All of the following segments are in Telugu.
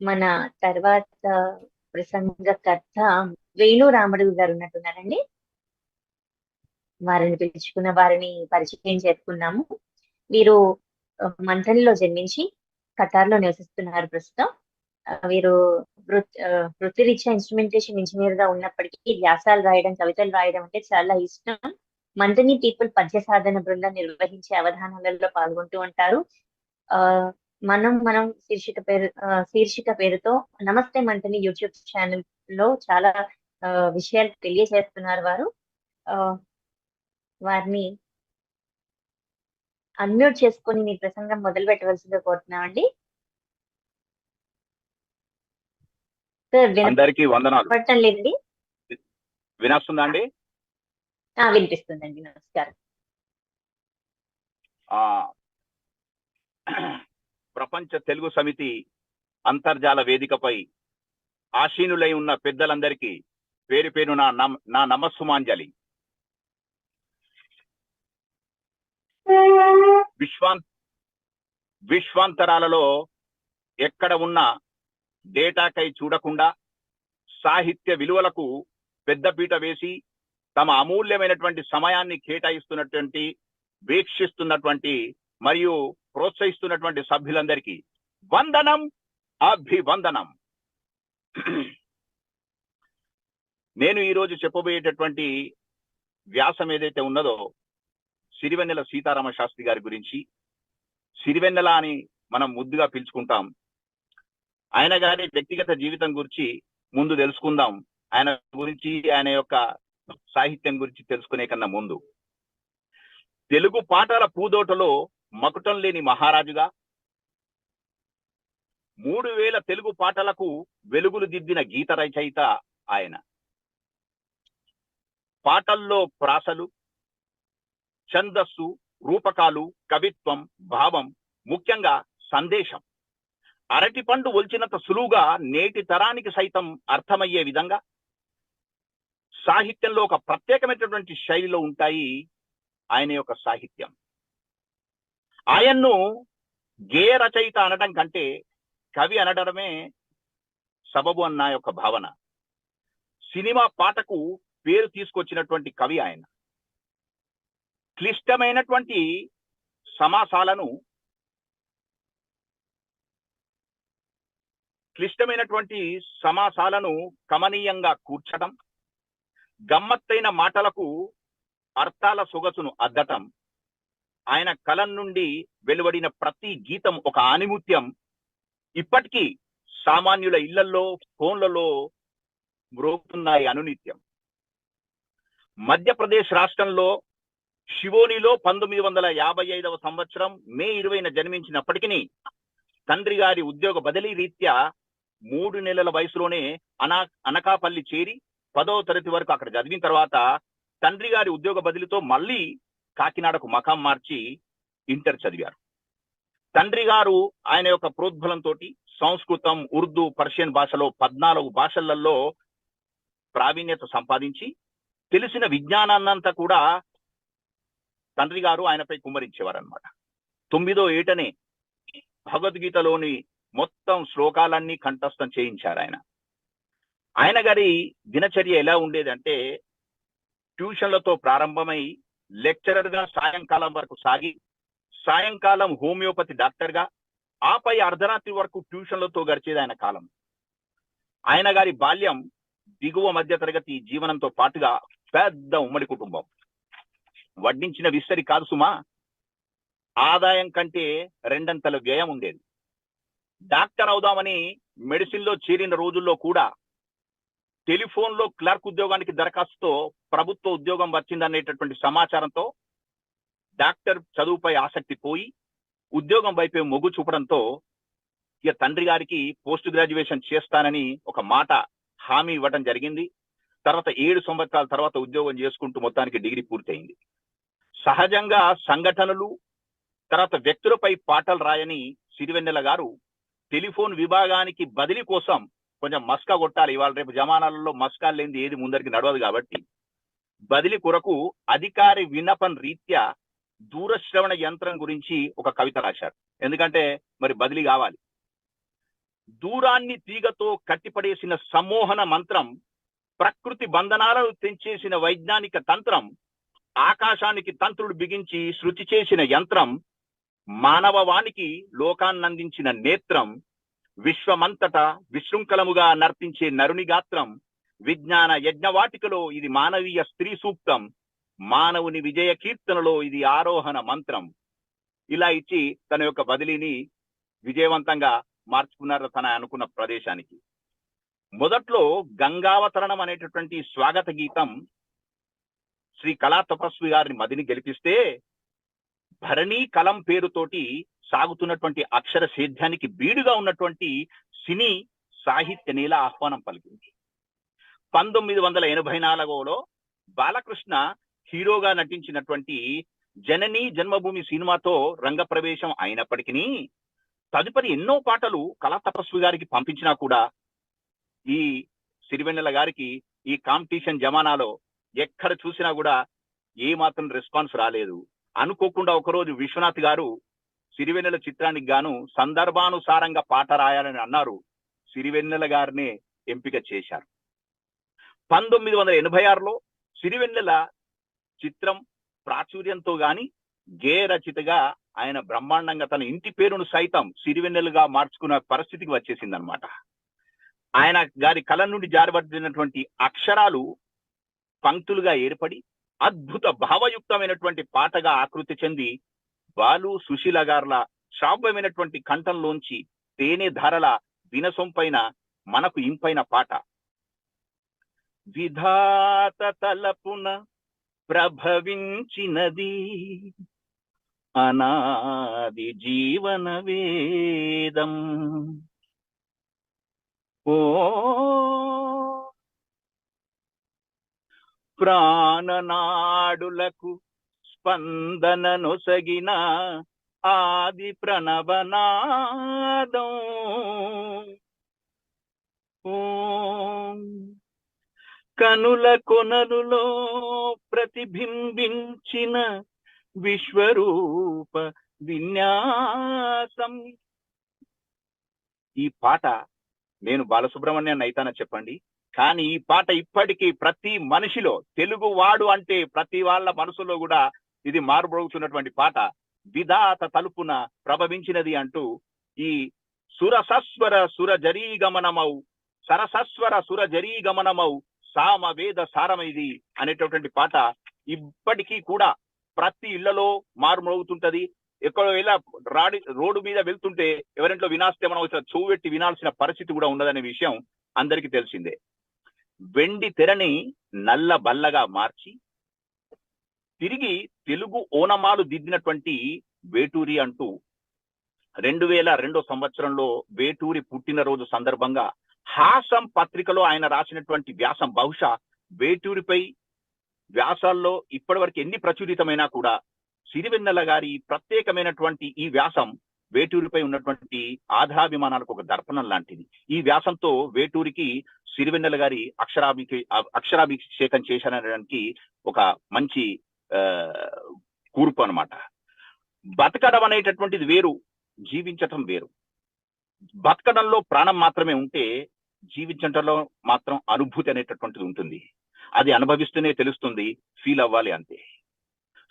మన తర్వాత ప్రసంగకర్త వేణు రాముడు గారు ఉన్నట్టున్నారండి. వారిని పిలుచుకున్న వారిని పరిచయం చేసుకున్నాము. వీరు మంథనిలో జన్మించి కతార్లో నివసిస్తున్నారు ప్రస్తుతం. వీరు వృత్తిరీత్యా ఇన్స్ట్రుమెంటేషన్ ఇంజనీర్గా ఉన్నప్పటికీ వ్యాసాలు రాయడం కవితలు రాయడం అంటే చాలా ఇష్టం. మంతని పీపుల్ పద్య సాధన బృందం నిర్వహించే అవధానాలలో పాల్గొంటూ ఉంటారు. ఆ మనం మనం శీర్షిక పేరు శీర్షిక పేరుతో నమస్తే మంతని యూట్యూబ్ ఛానల్లో చాలా విషయాలు తెలియజేస్తున్నారు వారు. వారిని అన్మ్యూట్ చేసుకొని మీ ప్రసంగం మొదలు పెట్టవలసిందిగా కోరుతున్నామండి. అందరికీ వందనాలు. లేదండి. వినస్తుందా అండి? ఆ, వినిపిస్తుందండి. నమస్కారం. ప్రపంచ తెలుగు సమితి అంతర్జాల వేదికపై ఆశీనులై ఉన్న పెద్దలందరికీ పేరు పేరు నా నా నమస్సుమాంజలి. విశ్వాన్ విశ్వాంతరాలలో ఎక్కడ ఉన్న డేటాకై చూడకుండా సాహిత్య విలువలకు పెద్దపీట వేసి తమ అమూల్యమైనటువంటి సమయాన్ని కేటాయిస్తున్నటువంటి వీక్షిస్తున్నటువంటి మరియు ప్రోత్సహిస్తున్నటువంటి సభ్యులందరికీ వందనం అభివందనం. నేను ఈరోజు చెప్పబోయేటటువంటి వ్యాసం ఏదైతే ఉన్నదో సిరివెన్నెల సీతారామ శాస్త్రి గారి గురించి సిరివెన్నెల అని మనం ముద్దుగా పిలుచుకుంటాం. ఆయన గారి వ్యక్తిగత జీవితం గురించి ముందు తెలుసుకుందాం. ఆయన గురించి ఆయన యొక్క సాహిత్యం గురించి తెలుసుకునే కన్నా ముందు. తెలుగు పాటల పూదోటలో మకుటం లేని మహారాజుగా మూడు వేల తెలుగు పాటలకు వెలుగులు దిద్దిన గీత రచయిత ఆయన. పాటల్లో ప్రాసలు ఛందస్సు రూపకాలు కవిత్వం భావం ముఖ్యంగా సందేశం. అరటి పండు ఒల్చినంత సులువుగా నేటి తరానికి సైతం అర్థమయ్యే విధంగా సాహిత్యంలో ఒక ప్రత్యేకమైనటువంటి శైలిలో ఉంటాయి ఆయన యొక్క సాహిత్యం. ఆయన్ను గేయ రచయిత అనడం కంటే కవి అనడమే సబబు అన్న యొక్క భావన. సినిమా పాటకు పేరు తీసుకొచ్చినటువంటి కవి ఆయన. క్లిష్టమైనటువంటి సమాసాలను క్లిష్టమైనటువంటి సమాసాలను కమనీయంగా కూర్చడం గమ్మత్తైన మాటలకు అర్థాల సొగసును అద్దటం ఆయన కలం నుండి వెలువడిన ప్రతి గీతం ఒక ఆనిముత్యం. ఇప్పటికీ సామాన్యుల ఇళ్ళలో ఫోన్లలో మ్రోగుతున్నాయి అనునిత్యం. మధ్యప్రదేశ్ రాష్ట్రంలో శివోనిలో పంతొమ్మిది వందల యాభై ఐదవ సంవత్సరం మే ఇరవైన జన్మించినప్పటికీ తండ్రి గారి ఉద్యోగ బదిలీ రీత్యా మూడు నెలల వయసులోనే అనా అనకాపల్లి చేరి పదవ తరగతి వరకు అక్కడ చదివిన తర్వాత తండ్రి గారి ఉద్యోగ బదిలీతో మళ్ళీ కాకినాడకు మకాం మార్చి ఇంటర్ చదివారు. తండ్రి గారు ఆయన యొక్క ప్రోద్బలంతో సంస్కృతం ఉర్దూ పర్షియన్ భాషలో పద్నాలుగు భాషలలో ప్రావీణ్యత సంపాదించి తెలిసిన విజ్ఞానాన్నంతా కూడా తండ్రి గారు ఆయనపై కుమ్మరించేవారు అనమాట తొమ్మిదో ఏటనే భగవద్గీతలోని మొత్తం శ్లోకాలన్నీ కంఠస్థం చేయించారు ఆయన. ఆయన గారి దినచర్య ఎలా ఉండేదంటే ట్యూషన్లతో ప్రారంభమై లెక్చరర్గా సాయంకాలం వరకు సాగి సాయంకాలం హోమియోపతి డాక్టర్గా ఆపై అర్ధరాత్రి వరకు ట్యూషన్లతో గడిచేది ఆయన కాలం. ఆయన గారి బాల్యం దిగువ మధ్య తరగతి జీవనంతో పాటుగా పెద్ద ఉమ్మడి కుటుంబం. వడ్డించిన విస్తరి కాదు సుమా ఆదాయం కంటే రెండంతల వ్యయం ఉండేది. డాక్టర్ అవుదామని మెడిసిన్లో చేరిన రోజుల్లో కూడా టెలిఫోన్లో క్లర్క్ ఉద్యోగానికి దరఖాస్తుతో ప్రభుత్వ ఉద్యోగం వచ్చిందనేటటువంటి సమాచారంతో డాక్టర్ చదువుపై ఆసక్తి పోయి ఉద్యోగం వైపే మొగ్గు చూపడంతో ఇక తండ్రి గారికి పోస్ట్ గ్రాడ్యుయేషన్ చేస్తానని ఒక మాట హామీ ఇవ్వడం జరిగింది. తర్వాత ఏడు సంవత్సరాల తర్వాత ఉద్యోగం చేసుకుంటూ మొత్తానికి డిగ్రీ పూర్తయింది. సహజంగా సంఘటనలు తర్వాత వ్యక్తులపై పాటలు రాయని సిరివెన్నెల గారు టెలిఫోన్ విభాగానికి బదిలీ కోసం కొంచెం మస్కా కొట్టాలి. ఇవాళ రేపు జమానాలలో మస్కా లేనిది ఏది ముందరికి నడవదు కాబట్టి. బదిలీ కొరకు అధికారి విన్నపం రీత్యా దూరశ్రవణ యంత్రం గురించి ఒక కవిత రాశారు. ఎందుకంటే మరి బదిలీ కావాలి. దూరాన్ని తీగతో కట్టిపడేసిన సమ్మోహన మంత్రం ప్రకృతి బంధనాలను తెంచేసిన వైజ్ఞానిక తంత్రం ఆకాశానికి తంత్రుడు బిగించి శృతి చేసిన యంత్రం మానవవానికి లోకాన్నందించిన నేత్రం విశ్వమంతటా విశృంఖలముగా నర్తించే నరుని గాత్రం విజ్ఞాన యజ్ఞవాటికలో ఇది మానవీయ స్త్రీ సూక్తం మానవుని విజయ కీర్తనలో ఇది ఆరోహణ మంత్రం. ఇలా ఇచ్చి తన యొక్క బదిలీని విజయవంతంగా మార్చుకున్నారు తన అనుకున్న ప్రదేశానికి. మొదట్లో గంగావతరణం అనేటటువంటి స్వాగత గీతం శ్రీ కళా తపస్వి గారిని మదిని గెలిపిస్తే భరణీ కలం పేరుతోటి సాగుతున్నటువంటి అక్షర సేద్యానికి బీడుగా ఉన్నటువంటి సినీ సాహిత్య నేల ఆహ్వానం పలికింది. పంతొమ్మిది వందల ఎనభై నాలుగులో బాలకృష్ణ హీరోగా నటించినటువంటి జనని జన్మభూమి సినిమాతో రంగప్రవేశం అయినప్పటికీ తదుపరి ఎన్నో పాటలు కళా తపస్వి గారికి పంపించినా కూడా ఈ సిరివెన్నెల గారికి ఈ కాంపిటీషన్ జమానాలో ఎక్కడ చూసినా కూడా ఏ మాత్రం రెస్పాన్స్ రాలేదు. అనుకోకుండా ఒకరోజు విశ్వనాథ్ గారు సిరివెన్నెల చిత్రానికి గాను సందర్భానుసారంగా పాట రాయాలని అన్నారు సిరివెన్నెల గారినే ఎంపిక చేశారు. పంతొమ్మిది వందల ఎనభై ఆరులో సిరివెన్నెల చిత్రం ప్రాచుర్యంతో గాని గేయ రచితగా ఆయన బ్రహ్మాండంగా తన ఇంటి పేరును సైతం సిరివెన్నెలుగా మార్చుకున్న పరిస్థితికి వచ్చేసిందనమాట ఆయన గారి కళ నుండి జారబడినటువంటి అక్షరాలు పంక్తులుగా ఏర్పడి అద్భుత భావయుక్తమైనటువంటి పాటగా ఆకృతి చెంది బాలు సుశీల గార్ల శ్రావ్యమైనటువంటి కంఠంలోంచి తేనె ధారల వినసొంపైన మనకు ఇంపైన పాట. విధాత తలపున ప్రభవించినది అనాది జీవన వేదం. ఓ ప్రాణనాడులకు స్పందననొసగిన ఆది ప్రణవనాదం. కనుల కొనలులో ప్రతిబింబించిన విశ్వరూప విన్యాసం. ఈ పాట నేను బాలసుబ్రహ్మణ్యాన్ని అయితానని చెప్పండి. కానీ ఈ పాట ఇప్పటికీ ప్రతి మనిషిలో తెలుగు వాడు అంటే ప్రతి వాళ్ళ మనసులో కూడా ఇది మారుబోగుతున్నటువంటి పాట. విధాత తలుపున ప్రభవించినది అంటూ ఈ సురసస్వర సుర జరీగమనమౌ సరసస్వర సుర జరీగమనమౌ సామ వేద సారమైది అనేటటువంటి పాట ఇప్పటికీ కూడా ప్రతి ఇళ్ళలో మారుమోగుతుంటది ఎక్కడో ఇలా రాడి రోడ్డు మీద వెళ్తుంటే ఎవరింట్లో వినాస్తే మనం వచ్చిన చూవెట్టి వినాల్సిన పరిస్థితి కూడా ఉండదనే విషయం అందరికీ తెలిసిందే. వెండి తెరని నల్ల బల్లగా మార్చి తిరిగి తెలుగు ఓనమాలు దిద్దినటువంటి వేటూరి అంటూ రెండు వేల రెండో సంవత్సరంలో వేటూరి పుట్టినరోజు సందర్భంగా హాసం పత్రికలో ఆయన రాసినటువంటి వ్యాసం బహుశా వేటూరిపై వ్యాసాల్లో ఇప్పటివరకు ఎన్ని ప్రచురితమైనా కూడా సిరివెన్నెల గారి ప్రత్యేకమైనటువంటి ఈ వ్యాసం వేటూరిపై ఉన్నటువంటి ఆధాభిమానాలకు ఒక దర్పణం లాంటిది. ఈ వ్యాసంతో వేటూరికి సిరివెన్నెల గారి అక్షరాభి అక్షరాభిషేకం చేశారనడానికి ఒక మంచి కూర్పు అన్నమాట. బతకడం అనేటటువంటిది వేరు జీవించటం వేరు. బతకడంలో ప్రాణం మాత్రమే ఉంటే జీవించటంలో మాత్రం అనుభూతి అనేటటువంటిది ఉంటుంది. అది అనుభవిస్తూనే తెలుస్తుంది ఫీల్ అవ్వాలి అంతే.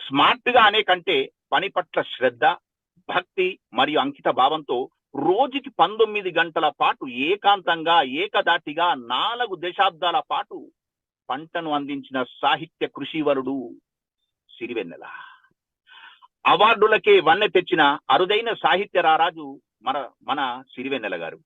స్మార్ట్గా అనే కంటే పని పట్ల శ్రద్ధ భక్తి మరియు అంకిత భావంతో రోజుకి పంతొమ్మిది గంటల పాటు ఏకాంతంగా ఏకదాటిగా నాలుగు దశాబ్దాల పాటు పంటను అందించిన సాహిత్య కృషివరుడు సిరివెన్నెల. అవార్డులకే వన్నె తెచ్చిన అరుదైన సాహిత్య రారాజు మన మన సిరివెన్నెల గారు.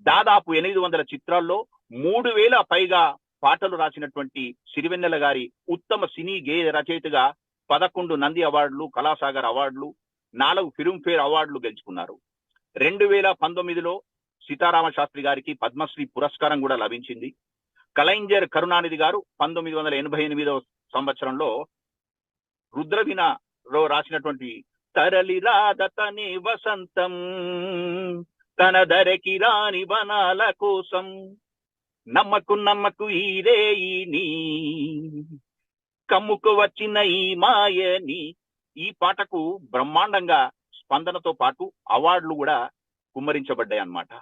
దాదాపు ఎనిమిది వందల చిత్రాల్లో మూడు వేల పైగా పాటలు రాసినటువంటి సిరివెన్నెల గారి ఉత్తమ సినీ గేయ రచయితగా పదకొండు నంది అవార్డులు కళాసాగర్ అవార్డులు నాలుగు ఫిల్మ్ఫేర్ అవార్డులు గెలుచుకున్నారు. రెండు వేల పంతొమ్మిదిలో సీతారామ శాస్త్రి గారికి పద్మశ్రీ పురస్కారం కూడా లభించింది. కలైంజర్ కరుణానిధి గారు పంతొమ్మిది వందల ఎనభై ఎనిమిదవ సంవత్సరంలో రుద్రవీణలో రాసినటువంటి తరలి రాధతని వసంతం తన ధరకి రాని వనాల కోసం నమ్మకు నమ్మకు ఈరే నీ కమ్ముకు వచ్చిన ఈ మాయని ఈ పాటకు బ్రహ్మాండంగా స్పందనతో పాటు అవార్డులు కూడా కుమ్మరించబడ్డాయి అన్నమాట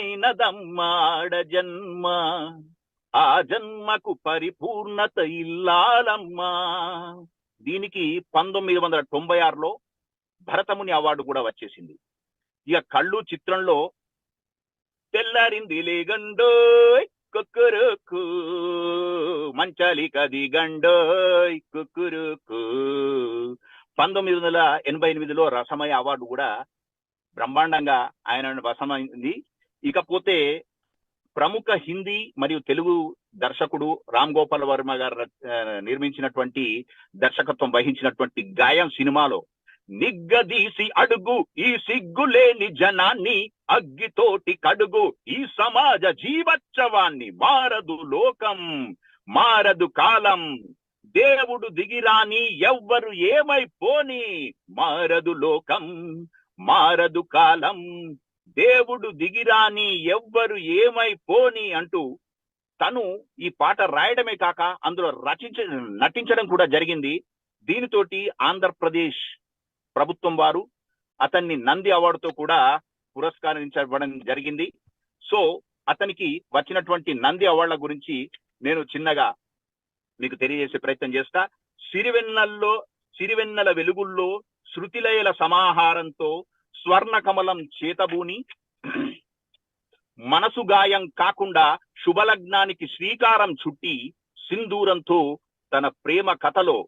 అపురూపమైనదమ్మాడ జన్మ ఆ జన్మకు పరిపూర్ణత ఇల్లాలమ్మా. దీనికి పంతొమ్మిది వందల తొంభై ఆరులో భరతముని అవార్డు కూడా వచ్చేసింది. ఇక కళ్ళు చిత్రంలో తెల్లారింది లేగండోయ్ కుక్కురుకు. మంచాలి కది గండోయ్ కుక్కురుకు. పంతొమ్మిది వందల ఎనభై ఎనిమిదిలో రసమయ అవార్డు కూడా బ్రహ్మాండంగా ఆయన వసమైంది ఇకపోతే ప్రముఖ హిందీ మరియు తెలుగు దర్శకుడు రామ్ గోపాల్ వర్మ గారు నిర్మించినటువంటి దర్శకత్వం వహించినటువంటి గాయం సినిమాలో నిగ్గదీసి అడుగు ఈ సిగ్గులేని జనాన్ని అగ్గితోటి కడుగు ఈ సమాజ జీవోత్సవాన్ని మారదు లోకం మారదు కాలం. దేవుడు దిగిరాని ఎవ్వరు ఏమైపోని మారదు లోకం మారదు కాలం. దేవుడు దిగిరాని ఎవ్వరు ఏమైపోని అంటూ తను ఈ పాట రాయడమే కాక అందులో రచించ నటించడం కూడా జరిగింది. దీనితోటి ఆంధ్రప్రదేశ్ ప్రభుత్వం వారు అతన్ని నంది అవార్డుతో కూడా పురస్కరించబడడం జరిగింది. సో అతనికి వచ్చినటువంటి నంది అవార్డుల గురించి నేను చిన్నగా మీకు తెలియజేసే ప్రయత్నం చేస్తా. సిరివెన్నెల్లో సిరివెన్నెల వెలుగుల్లో శృతిలయల సమాహారంతో స్వర్ణ కమలం చేతబూని మనసు గాయం కాకుండా శుభలగ్నానికి శ్రీకారం చుట్టి సింధూరంతో తన ప్రేమ కథలో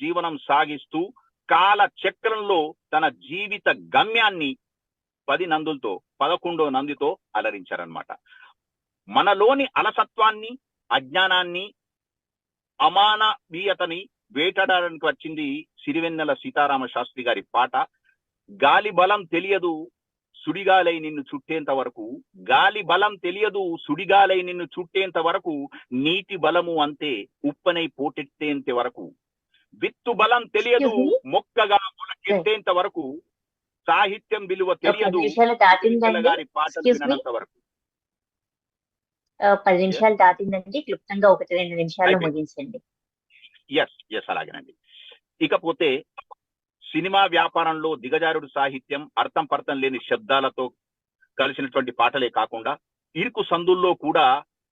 జీవనం సాగిస్తూ కాల చక్రంలో తన జీవిత గమ్యాన్ని పది నందులతో పదకొండో నందితో అలరించారనమాట మనలోని అలసత్వాన్ని అజ్ఞానాన్ని అమానవీయతని వేటాడడానికి వచ్చింది సిరివెన్నెల సీతారామ శాస్త్రి గారి పాట. గాలి బలం తెలియదు సుడిగాలై నిన్ను చుట్టేంత వరకు. గాలి బలం తెలియదు సుడిగాలై నిన్ను చుట్టేంత వరకు. నీటి బలము అంతే ఉప్పనై పోటెత్తేంత వరకు. విత్తు బలం తెలియదు? మొక్కగా మొలకెత్తేంత వరకు. సాహిత్యం విలువ తెలియదు పాటలు వరకు. ఆ, పది నిమిషాలు దాటిందండి. క్లుప్తంగా ఒకటి రెండు నిమిషాలు. ముగించండి. ఎస్ ఎస్ అలాగేనండి. ఇకపోతే సినిమా వ్యాపారంలో దిగజారుడు సాహిత్యం అర్థం పర్థం లేని శబ్దాలతో కలిసినటువంటి పాటలే కాకుండా ఇరుకు సందుల్లో కూడా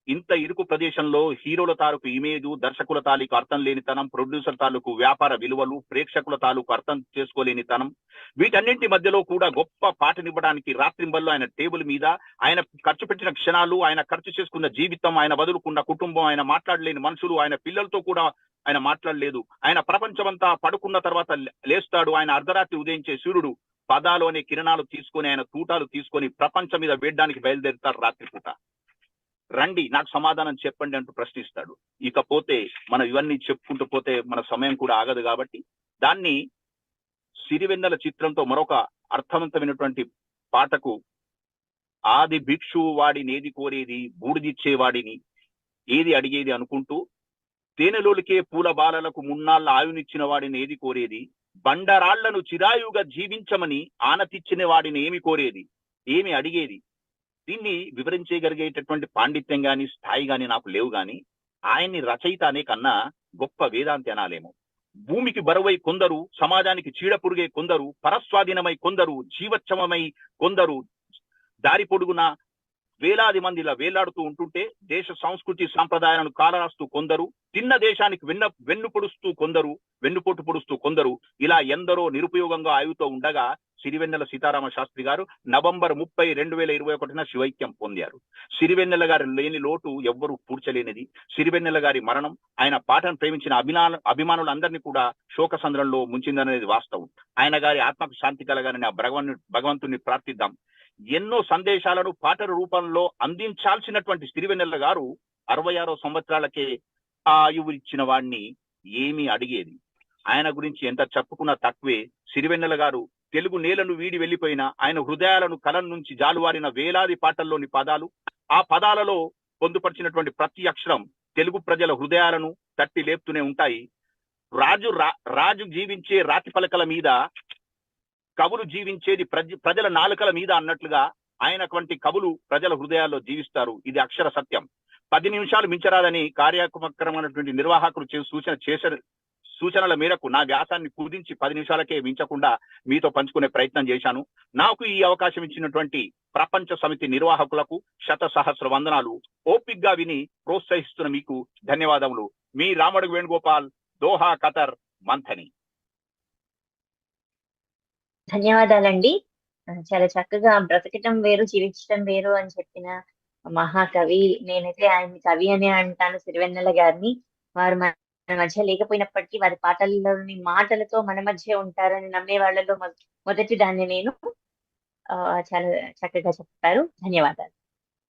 ఇంత ఇరుకు ప్రదేశంలో హీరోల తాలూకు ఇమేజ్ దర్శకుల తాలూకు అర్థం లేనితనం ప్రొడ్యూసర్ తాలూకు వ్యాపార విలువలు ప్రేక్షకుల తాలూకు అర్థం చేసుకోలేనితనం వీటన్నింటి మధ్యలో కూడా గొప్ప పాటనివ్వడానికి రాత్రింబల్లో ఆయన టేబుల్ మీద ఆయన ఖర్చు పెట్టిన క్షణాలు ఆయన ఖర్చు చేసుకున్న జీవితం ఆయన వదులుకున్న కుటుంబం ఆయన మాట్లాడలేని మనుషులు ఆయన పిల్లలతో కూడా ఆయన మాట్లాడలేదు. ఆయన ప్రపంచమంతా పడుకున్న తర్వాత లే- లేస్తాడు. ఆయన అర్ధరాత్రి ఉదయించే సూర్యుడు పదాలోని కిరణాలు తీసుకొని ఆయన తూటాలు తీసుకొని ప్రపంచం మీద వేయడానికి బయలుదేరుతాడు రాత్రిపూట. రండి నాకు సమాధానం చెప్పండి అంటూ ప్రశ్నిస్తాడు. ఇకపోతే మనం ఇవన్నీ చెప్పుకుంటూ పోతే మన సమయం కూడా ఆగదు కాబట్టి దాన్ని సిరివెన్నెల చిత్రంతో మరొక అర్థవంతమైనటువంటి పాటకు ఆది భిక్షు వాడిని ఏది కోరేది బూడిదిచ్చేవాడిని ఏది అడిగేది అనుకుంటూ తేనెలోలికే పూల బాలలకు మున్నాళ్ళ ఆయునిచ్చిన వాడిని ఏది కోరేది? బండరాళ్ళను చిరాయుగా జీవించమని ఆనతిచ్చిన వాడిని ఏమి కోరేది? ఏమి అడిగేది? దీన్ని వివరించగలిగేటటువంటి పాండిత్యం గాని స్థాయి గాని నాకు లేవు గాని ఆయన్ని రచయిత అనే కన్నా గొప్ప వేదాంతి అనాలేమో. భూమికి బరువై కొందరు సమాజానికి చీడపురుగే కొందరు పరస్వాధీనమై కొందరు జీవచ్చమమై కొందరు దారి పొడుగున వేలాది మంది ఇలా వేలాడుతూ ఉంటుంటే దేశ సంస్కృతి సాంప్రదాయాలను కాలరాస్తూ కొందరు తిన్న దేశానికి వెన్న వెన్ను పొడుస్తూ కొందరు వెన్నుపోటు పొడుస్తూ కొందరు ఇలా ఎందరో నిరుపయోగంగా ఆయుతో ఉండగా సిరివెన్నెల సీతారామ శాస్త్రి గారు నవంబర్ ముప్పై రెండు వేల ఇరవై ఒకటిన శివైక్యం పొందారు. సిరివెన్నెల గారి లేని లోటు ఎవ్వరూ పూడ్చలేనిది. సిరివెన్నెల గారి మరణం ఆయన పాటను ప్రేమించిన అభిమాన అభిమానులందరినీ కూడా శోక సంద్రంలో ముంచిందనేది వాస్తవం. ఆయన గారి ఆత్మకు శాంతి కలగాలని ఆ భగవన్ భగవంతుని ప్రార్థిద్దాం. ఎన్నో సందేశాలను పాటల రూపంలో అందించాల్సినటువంటి సిరివెన్నెల గారు అరవై ఆరో సంవత్సరాలకే ఆయువు ఇచ్చిన వాడిని ఏమీ అడిగేది. ఆయన గురించి ఎంత చెప్పుకున్నా తక్కువే. సిరివెన్నెల గారు తెలుగు నేలను వీడి వెళ్ళిపోయిన ఆయన హృదయాలను కలం నుంచి జాలువారిన వేలాది పాటల్లోని పదాలు ఆ పదాలలో పొందుపరిచినటువంటి ప్రతి అక్షరం తెలుగు ప్రజల హృదయాలను తట్టి లేపుతూనే ఉంటాయి. రాజు రా- రాజు జీవించే రాతి పలకల మీద కవులు జీవించేది ప్రజ ప్రజల నాలుకల మీద అన్నట్లుగా ఆయనటువంటి కవులు ప్రజల హృదయాల్లో జీవిస్తారు. ఇది అక్షర సత్యం. పది నిమిషాలు మించరాదని కార్యక్రమమైనటువంటి నిర్వాహకులు సూచన చేశారు. సూచనల మేరకు నా వ్యాసాన్ని కుదించి పది నిమిషాలకే మించకుండా మీతో పంచుకునే ప్రయత్నం చేశాను. నాకు ఈ అవకాశం ఇచ్చినటువంటి ప్రపంచ సమితి నిర్వాహకులకు శత సహస్ర వందనాలు. ఓపిగ్గా విని ప్రోత్సహిస్తున్న మీకు ధన్యవాదములు. మీ రామడుగు వేణుగోపాల్ దోహా ఖతర్ మంథని. ధన్యవాదాలండి. చాలా చక్కగా బ్రతకటం వేరు జీవించటం వేరు అని చెప్పిన మహాకవి నేనైతే ఆయన కవి అనే అంటాను సిరివెన్నెల గారిని. వారు మన మధ్య లేకపోయినప్పటికీ వారి పాటల్లోని మాటలతో మన మధ్య ఉంటారని నమ్మే వాళ్ళలో మొదటి దాన్ని నేను. ఆ, చాలా చక్కగా చెప్తారు ధన్యవాదాలు.